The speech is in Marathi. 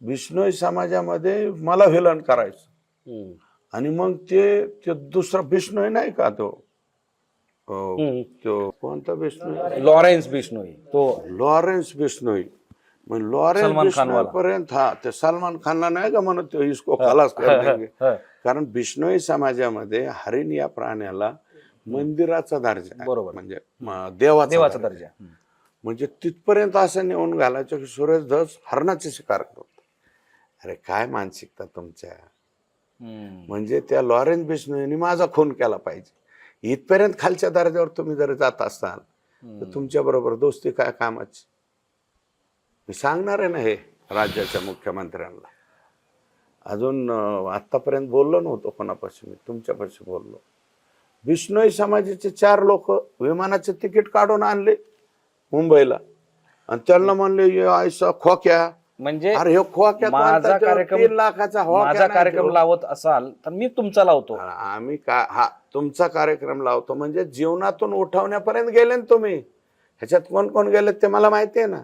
बिष्णोई समाजामध्ये मला विलन करायचं. आणि मग ते ते दुसरा बिष्णोई नाही का तो कोणता बिष्णोई लॉरेन्स बिश्नोई तो लॉरेन्स बिष्णोई मग लॉरेन्स सलमान खान बिष्णोई वाला. पर्यंत हा ते सलमान खानला नाही का म्हणत तो इसको खलास कर देंगे. कारण बिष्णोई समाजामध्ये हरिण या प्राण्याला मंदिराचा दर्जा. बरोबर. म्हणजे म, देवाचा देवाचा दर्जा. म्हणजे तिथपर्यंत असं नेऊन घालायचं की सुरेश धस हरणाचे शिकार करतो अरे काय मानसिकता तुमच्या. म्हणजे त्या लॉरेन्स बिष्णोईने माझा खून केला पाहिजे. इथपर्यंत खालच्या दर्जावर तुम्ही जर जात असाल तर तुमच्या बरोबर दोस्ती काय कामाची? मी सांगणार आहे ना हे राज्याच्या मुख्यमंत्र्यांना. अजून अं, आत्तापर्यंत बोललो नव्हतो कोणापाशी मी तुमच्यापाशी बोललो. बिष्णोई समाजाचे चार लोक विमानाचे तिकीट काढून आणले मुंबईला. आणि त्यांना म्हणले "ये आयसा खोक्या म्हणजे अरे हे माझा कार्यक्रम तीन लाखाचा माझा कार्यक्रम. लावत असाल तर मी तुमचा लावतो. आम्ही का हा तुमचा कार्यक्रम लावतो. म्हणजे जीवनातून उठवण्यापर्यंत गेले ना तुम्ही. ह्याच्यात कोण कोण गेले ते मला माहिती आहे ना.